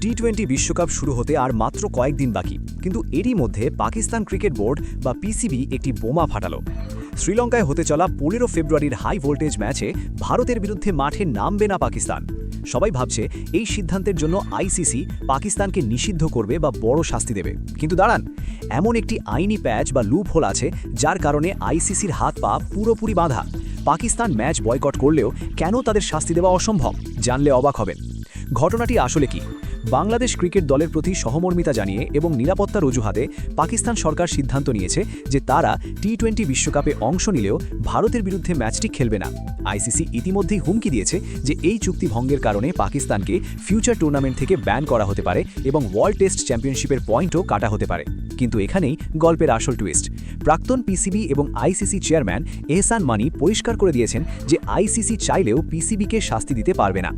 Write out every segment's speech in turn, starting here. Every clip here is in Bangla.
টি টোয়েন্টি বিশ্বকাপ শুরু হতে আর মাত্র কয়েকদিন বাকি। কিন্তু এরই মধ্যে পাকিস্তান ক্রিকেট বোর্ড বা পিসিবি একটি বোমা ফাটালো। শ্রীলঙ্কায় হতে চলা পনেরো ফেব্রুয়ারির হাই ভোল্টেজ ম্যাচে ভারতের বিরুদ্ধে মাঠে নামবে না পাকিস্তান। সবাই ভাবছে এই সিদ্ধান্তের জন্য আইসিসি পাকিস্তানকে নিষিদ্ধ করবে বা বড় শাস্তি দেবে। কিন্তু দাঁড়ান, এমন একটি আইনি প্যাচ বা লুপ হোল আছে যার কারণে আইসিসির হাত পা পুরোপুরি বাঁধা। পাকিস্তান ম্যাচ বয়কট করলেও কেন তাদের শাস্তি দেওয়া অসম্ভব? জানলে অবাক হবেন। ঘটনাটি আসলে কি? বাংলাদেশ ক্রিকেট দলের প্রতি সহমর্মিতা জানিয়ে এবং নিরাপত্তার অজুহাতে পাকিস্তান সরকার সিদ্ধান্ত নিয়েছে যে তারা টি টোয়েন্টি বিশ্বকাপে অংশ নিলেও ভারতের বিরুদ্ধে ম্যাচটি খেলবে না। আইসিসি ইতিমধ্যেই হুমকি দিয়েছে যে এই চুক্তি ভঙ্গের কারণে পাকিস্তানকে ফিউচার টুর্নামেন্ট থেকে ব্যান করা হতে পারে এবং ওয়ার্ল্ড টেস্ট চ্যাম্পিয়নশিপের পয়েন্টও কাটা হতে পারে। কিন্তু এখানেই গল্পের আসল টুইস্ট। প্রাক্তন পিসিবি এবং আইসিসি চেয়ারম্যান এহসান মানি পরিষ্কার করে দিয়েছেন যে আইসিসি চাইলেও পিসিবিকে শাস্তি দিতে পারবে না।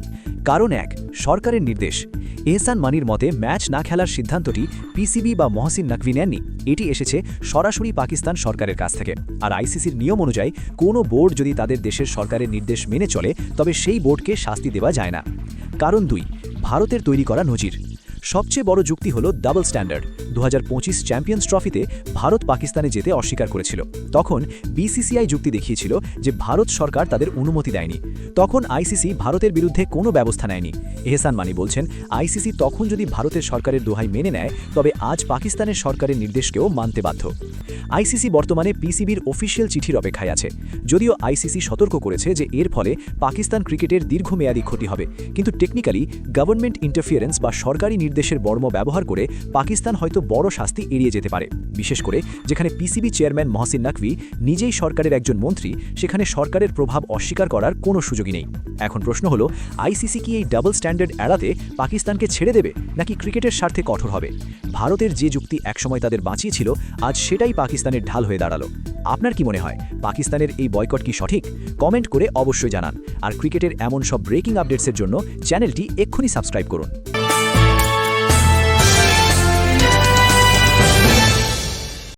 কারণ এক, সরকারের নির্দেশ। এহসান মানির মতে, ম্যাচ না খেলার সিদ্ধান্তটি পিসিবি বা মহসিন নাকভি নেননি। এটি এসেছে সরাসরি পাকিস্তান সরকারের কাছ থেকে। আর আইসিসির নিয়ম অনুযায়ী, কোনো বোর্ড যদি তাদের দেশের সরকারের নির্দেশ মেনে চলে, তবে সেই বোর্ডকে শাস্তি দেওয়া যায় না। কারণ দুই, ভারতের তৈরি করা নজির। সবচেয়ে বড় যুক্তি হল ডাবল স্ট্যান্ডার্ড দু হাজার পঁচিশ চ্যাম্পিয়ন্স ট্রফিতে ভারত পাকিস্তানে যেতে অস্বীকার করেছিল। তখন বিসিসিআই যুক্তি দেখিয়েছিল যে ভারত সরকার তাদের অনুমতি দেয়নি। তখন আইসিসি ভারতের বিরুদ্ধে কোনো ব্যবস্থা নেয়নি। এহসান মানি বলছেন আইসিসি তখন যদি ভারতের সরকারের দোহাই মেনে নেয়, তবে আজ পাকিস্তানের সরকারের নির্দেশকেও মানতে বাধ্য। আইসিসি বর্তমানে পিসিবির অফিসিয়াল চিঠির অপেক্ষায় আছে। যদিও আইসিসি সতর্ক করেছে যে এর ফলে পাকিস্তান ক্রিকেটের দীর্ঘমেয়াদী ক্ষতি হবে। কিন্তু টেকনিক্যালি গভর্নমেন্ট ইন্টারফিয়ারেন্স বা সরকারি নির্দেশের বর্ম ব্যবহার করে পাকিস্তান হয়তো বড় শাস্তি এড়িয়ে যেতে পারে। বিশেষ করে যেখানে পিসিবি চেয়ারম্যান মহসিন নাকভি নিজেই সরকারের একজন মন্ত্রী, সেখানে সরকারের প্রভাব অস্বীকার করার কোনো সুযোগই নেই। এখন প্রশ্ন হলো, আইসিসি কি এই ডাবল স্ট্যান্ডার্ড এড়াতে পাকিস্তানকে ছেড়ে দেবে, নাকি ক্রিকেটের স্বার্থে কঠোর হবে? ভারতের যে যুক্তি একসময় তাদের বাঁচিয়েছিল, আজ সেটাই পাকিস্তানের ঢাল হয়ে দাঁড়াল। আপনার কি মনে হয়, পাকিস্তানের এই বয়কট কি সঠিক? কমেন্ট করে অবশ্যই জানান। আর ক্রিকেটের এমন সব ব্রেকিং আপডেটসের জন্য চ্যানেলটি এক্ষুনি সাবস্ক্রাইব করুন।